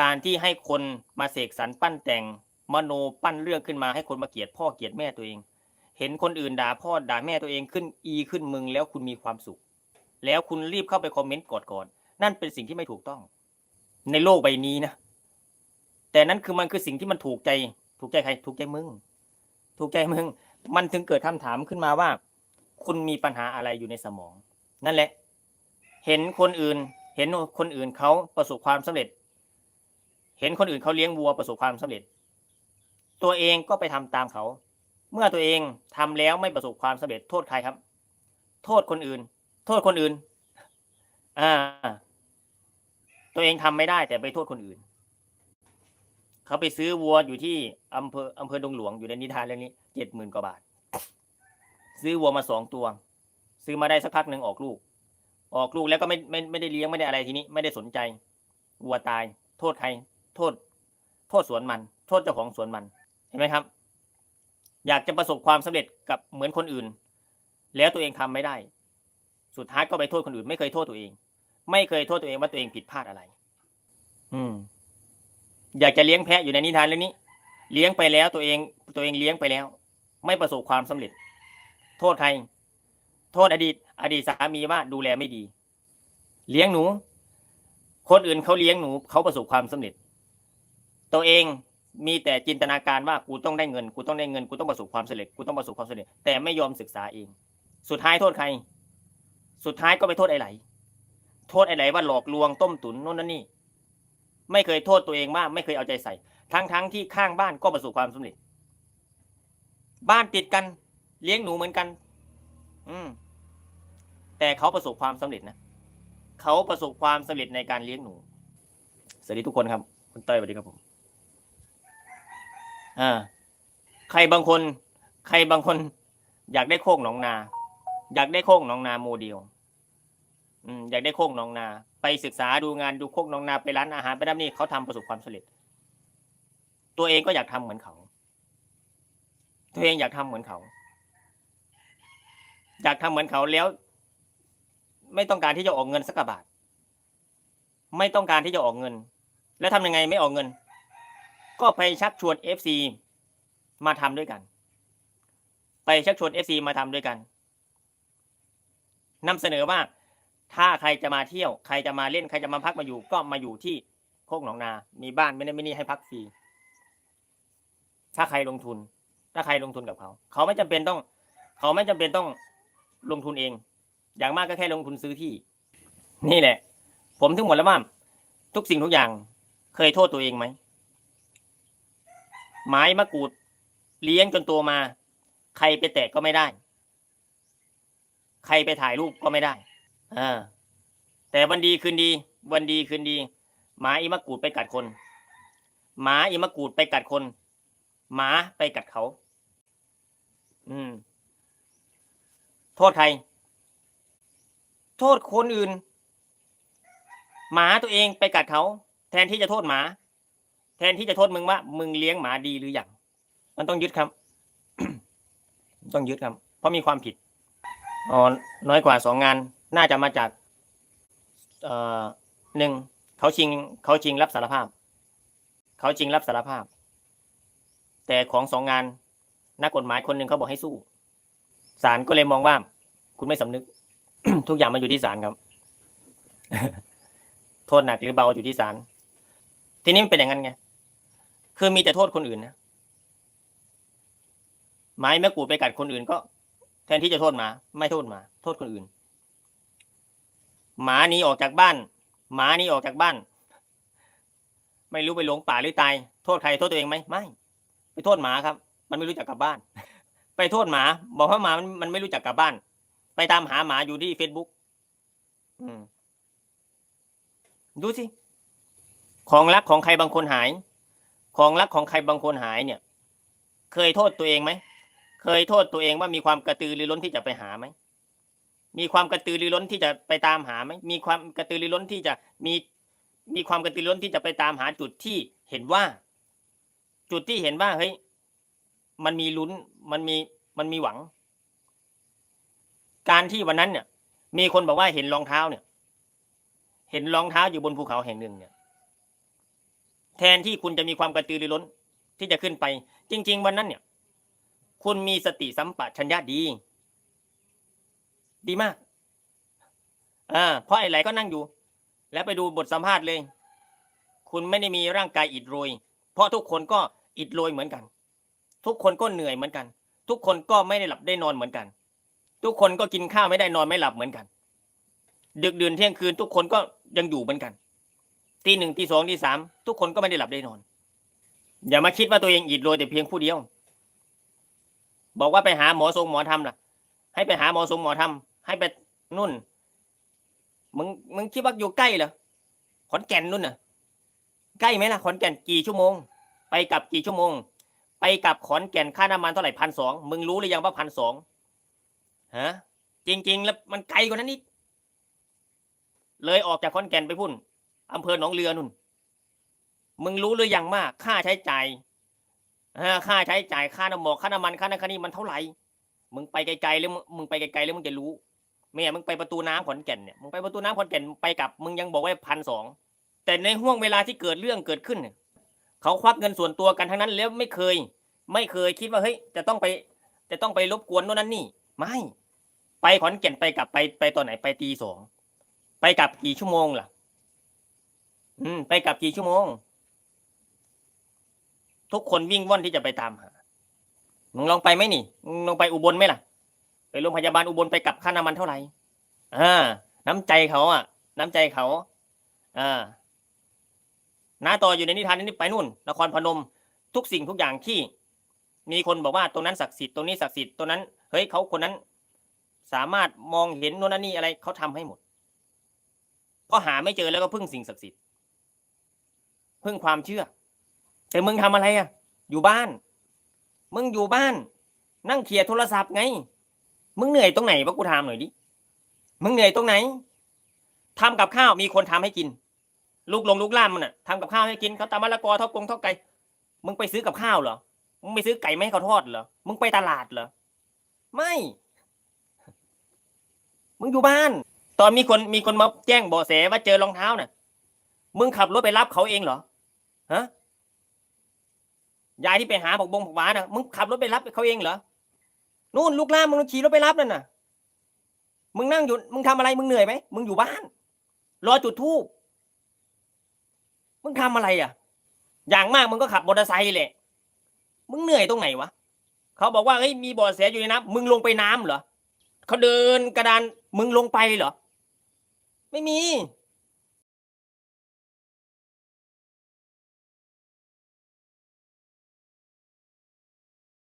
การที่ให้คนมาเสกสรรปั้นแต่ง มโนปั้นเรื่องขึ้นมาให้คนมาเกลียดพ่อเกลียดแม่ตัวเอง เห็นคนอื่นด่าพ่อด่าแม่ตัวเองขึ้นอีขึ้นมึงแล้วคุณมีความสุข แล้วคุณรีบเข้าไปคอมเมนต์กดก่อนนั่นเป็นสิ่งที่ไม่ถูกต้อง ในโลกใบนี้นะ แต่นั่นคือมันคือสิ่งที่มันถูกใจ ถูกใจใคร ถูกใจมึง ถูกใจมึง มันถึงเกิดคำถามขึ้นมาว่า คุณมีปัญหาอะไรอยู่ในสมอง นั่นแหละ เห็นคนอื่น เห็นคนอื่นเขาประสบความสำเร็จ เห็นคนอื่นเขาเลี้ยงวัวประสบความสำเร็จ ตัวเองก็ไปทำตามเขา เมื่อตัวเองทำแล้วไม่ประสบความสำเร็จโทษใครครับ โทษคนอื่น โทษคนอื่น อ่า ตัวเองทำไม่ได้แต่ไปโทษคนอื่น เขาไปซื้อวัวอยู่ที่อำเภออำเภอดงหลวงอยู่ในนิทานเรื่องนี้เจ็ดหมื่นกว่าบาท ซื้อวัวมาสองตัว ซื้อมาได้สักพักหนึ่งออกลูก ออกลูกแล้วก็ไม่ไม่ไม่ได้เลี้ยงไม่ได้อะไรทีนี้ ไม่ได้สนใจวัวตาย โทษใคร โทษ โทษสวนมัน โทษเจ้าของสวนมัน เห็นไหมครับ อยากจะประสบความสำเร็จกับเหมือนคนอื่น แล้วตัวเองทำไม่ได้ สุดท้ายก็ไปโทษคนอื่น ไม่เคยโทษตัวเอง ไม่เคยโทษตัวเองว่าตัวเองผิดพลาดอะไร อืม อยากจะเลี้ยงแพะอยู่ในนิทานเรื่องนี้ เลี้ยงไปแล้วตัวเอง ตัวเองเลี้ยงไปแล้ว ไม่ประสบความสำเร็จ โทษใคร โทษอดีต อดีตสามีว่าดูแลไม่ดี เลี้ยงหนูคนอื่นเขาเลี้ยงหนูเขาประสบความสำเร็จ ตัวเองมีแต่จินตนาการว่ากูต้องได้เงินกูต้องได้เงินกูต้องประสบความสำเร็จกูต้องประสบความสำเร็จแต่ไม่ยอมศึกษาเอง สุดท้ายโทษใคร สุดท้ายก็ไปโทษไอ้ไหล โทษไอ้ไหลว่าหลอกลวงต้มตุ๋นโน่นนั่นนี่ ไม่เคยโทษตัวเองว่าไม่เคยเอาใจใส่ ทั้งทั้งที่ข้างบ้านก็ประสบความสำเร็จ บ้านติดกันเลี้ยงหนูเหมือนกัน อืม แต่เขาประสบความสำเร็จนะเขาประสบความสำเร็จในการเลี้ยงหนูสวัสดีทุกคนครับคุณเต้ยสวัสดีครับผม อ่าใครบางคน ใครบางคน อยากได้โคกหนองนา อยากได้โคกหนองนาโมเดลอืมอยากได้โคกหนองนา ไปศึกษาดูงานดูโคกหนองนาไปร้านอาหารไปน้ำนี่เขาทำประสบความสำเร็จ ตัวเองก็อยากทำเหมือนเขา ตัวเองอยากทำเหมือนเขา อยากทำเหมือนเขาแล้ว ไม่ต้องการที่จะออกเงินสักบาท ไม่ต้องการที่จะออกเงิน แล้วทำยังไงไม่ออกเงิน ก็ไปชักชวนเอฟซีมาทำด้วยกัน ไปชักชวนเอฟซีมาทำด้วยกันนำเสนอว่าถ้าใครจะมาเที่ยว ใครจะมาเล่นใครจะมาพักมาอยู่ ก็มาอยู่ที่โคกหนองนา มีบ้านไม่ได้ไม่นี่ให้พักฟรีถ้าใครลงทุน ถ้าใครลงทุนกับเขา เขาไม่จำเป็นต้อง เขาไม่จำเป็นต้องลงทุนเอง อย่างมากก็แค่ลงทุนซื้อที่ นี่แหละ ผมถึงหมดแล้วว่าทุกสิ่งทุกอย่าง เคยโทษตัวเองไหม ไม้มะกรูด เลี้ยงจนโตมา ใครไปแตะก็ไม่ได้ ใครไปถ่ายรูปก็ไม่ได้อ่าแต่วันดีคืนดี วันดีคืนดี หมาอีมะกรูดไปกัดคน หมาอีมะกรูดไปกัดคน หมาไปกัดเขา อืม โทษใคร โทษคนอื่น หมาตัวเองไปกัดเขา แทนที่จะโทษหมา แทนที่จะโทษมึงว่า มึงเลี้ยงหมาดีหรืออยังมันต้องยึดครับ ต้องยึดครับ เพราะมีความผิดอ๋อน้อยกว่าสองงาน น่าจะมาจากเอ่อหนึ่งเขาชิงเขาชิงรับสารภาพ เขาชิงรับสารภาพ แต่ของสองงานนักกฎหมายคนหนึ่งเขาบอกให้สู้ศาลก็เลยมองว่า คุณไม่สำนึก ทุกอย่างมันอยู่ที่ศาลครับ โทษหนักหรือเบาอยู่ที่ศาลทีนี้มันเป็นอย่างนั้นไง คือมีแต่โทษคนอื่นนะไม้แม่กูดไปกัดคนอื่นก็ แทนที่จะโทษหมา ไม่โทษหมา โทษคนอื่น หมาหนี้ออกจากบ้าน หมาหนี้ออกจากบ้าน ไม่รู้ไปหลงป่าหรือตาย โทษใครโทษตัวเองไหมไม่ ไปโทษหมาครับ มันไม่รู้จักกลับบ้าน ไปโทษหมา บอกว่าหมามันมันไม่รู้จักกลับบ้าน ไปตามหาหมาอยู่ที่เฟซบุ๊กดูสิ ของรักของใครบางคนหาย ของรักของใครบางคนหายเนี่ย เคยโทษตัวเองไหมเคยโทษตัวเองว่ามีความกระตือรือร้นที่จะไปหาไหมมีความกระตือรือร้นที่จะไปตามหาไหมมีความกระตือรือร้นที่จะมีมีความกระตือรือร้นที่จะไปตามหาจุดที่เห็นว่า จุดที่เห็นว่าเฮ้ยมันมีลุ้นมันมีมันมีหวัง การที่วันนั้นเนี่ย มีคนบอกว่าเห็นรองเท้าเนี่ย เห็นรองเท้าอยู่บนภูเขาแห่งหนึ่งเนี่ย แทนที่คุณจะมีความกระตือรือร้นที่จะขึ้นไป จริง ๆ วันนั้นเนี่ย คุณมีสติสัมปชัญญะดี ดีมากอ่าเพราะไอ้ไหลก็นั่งอยู่ แล้วไปดูบทสัมภาษณ์เลย คุณไม่ได้มีร่างกายอิดโรย เพราะทุกคนก็อิดโรยเหมือนกัน ทุกคนก็เหนื่อยเหมือนกัน ทุกคนก็ไม่ได้หลับได้นอนเหมือนกัน ทุกคนก็กินข้าวไม่ได้นอนไม่หลับเหมือนกัน ดึกดื่นเที่ยงคืนทุกคนก็ยังอยู่เหมือนกัน ตีหนึ่งตีสองตีสามทุกคนก็ไม่ได้หลับได้นอน อย่ามาคิดว่าตัวเองอิดโรยแต่เพียงผู้เดียว บอกว่าไปหาหมอทรงหมอทำล่ะ ให้ไปหาหมอทรงหมอทำให้ไปนู่นมึงมึงคิดว่าอยู่ใกล้เหรอขอนแก่นนู่นน่ะ ใกล้ไหมล่ะขอนแก่นกี่ชั่วโมง ไปกลับกี่ชั่วโมง ไปกลับขอนแก่นค่าน้ำมันเท่าไหร่พันสองมึงรู้หรือยังว่าพันสองฮะจริง ๆ แล้วมันไกลกว่านั้นนิดเลยออกจากขอนแก่นไปพุ่น อำเภอหนองเรือนุ่น มึงรู้หรือยังว่าค่าใช้จ่ายค่าใช้จ่ายค่าน้ำหมอกค่าน้ำมันค่านั้นค่านี้มันเท่าไหร่ มึงไปไกลๆแล้วมึงไปไกลๆแล้วมึงจะรู้แม่มึงไปประตูน้ำขอนแก่นเนี่ยมึงไปประตูน้ำขอนแก่นไปกลับมึงยังบอกว่าพันสองแต่ในห่วงเวลาที่เกิดเรื่องเกิดขึ้นเนี่ยเขาควักเงินส่วนตัวกันทั้งนั้นแล้วไม่เคย ไม่เคยคิดว่าเฮ้ยจะต้องไป จะต้องไปรบกวนโน่นนั่นนี่ ไม่ ไปขอนแก่นไปกลับไปไปตอนไหนไปตีสองไปกลับกี่ชั่วโมงล่ะ อืมไปกลับกี่ชั่วโมง ทุกคนวิ่งว่อนที่จะไปตามหามึงลองไปไหมนี่มึงลองไปอุบลไหมล่ะ ไปโรงพยาบาลอุบลไปกับค่าน้ำมันเท่าไหร่อ่าน้ำใจเขาอะ น้ำใจเขาอ่าน้าต่ออยู่ในนิทานนี้ไปนู่นนครพนม ทุกสิ่งทุกอย่างที่ มีคนบอกว่าตรงนั้นศักดิ์สิทธิ์ตรงนี้ศักดิ์สิทธิ์ตรงนั้นเฮ้ยเขาคนนั้น สามารถมองเห็นโน่นนั่นนี่อะไรเขาทำให้หมดก็หาไม่เจอแล้วก็พึ่งสิ่งศักดิ์สิทธิ์ พึ่งความเชื่อ แต่มึงทำอะไรอะ อยู่บ้าน มึงอยู่บ้าน นั่งเขียโทรศัพท์ไง มึงเหนื่อยตรงไหนวะกูถามหน่อยดิ มึงเหนื่อยตรงไหนทำกับข้าวมีคนทำให้กิน ลูกลงลูกล่ามมันอะทำกับข้าวให้กินเขาตำมะละกอทอดกงทอดไก่ มึงไปซื้อกับข้าวเหรอ มึงไปซื้อไก่ไม่ให้เขาทอดเหรอ มึงไปตลาดเหรอ ไม่ มึงอยู่บ้าน ตอนมีคนมีคนมาแจ้งเบาะแสว่าเจอรองเท้าน่ะ มึงขับรถไปรับเขาเองเหรอ ฮะยายที่ไปหาบอกบงบอกหวานน่ะมึงขับรถไปรับเขาเองเหรอนู่นลูกล่ามมึงขี่รถไปรับนั่นน่ะ มึงนั่งอยู่มึงทำอะไรมึงเหนื่อยไหมมึงอยู่บ้าน รอจุดทูบมึงทำอะไรอะ อย่างมากมึงก็ขับมอเตอร์ไซค์แหละมึงเหนื่อยตรงไหนวะเขาบอกว่าเฮ้ยมีบ่อแสอยู่ในน้ำมึงลงไปน้ำเหรอเขาเดินกระดานมึงลงไปเหรอ ไม่มี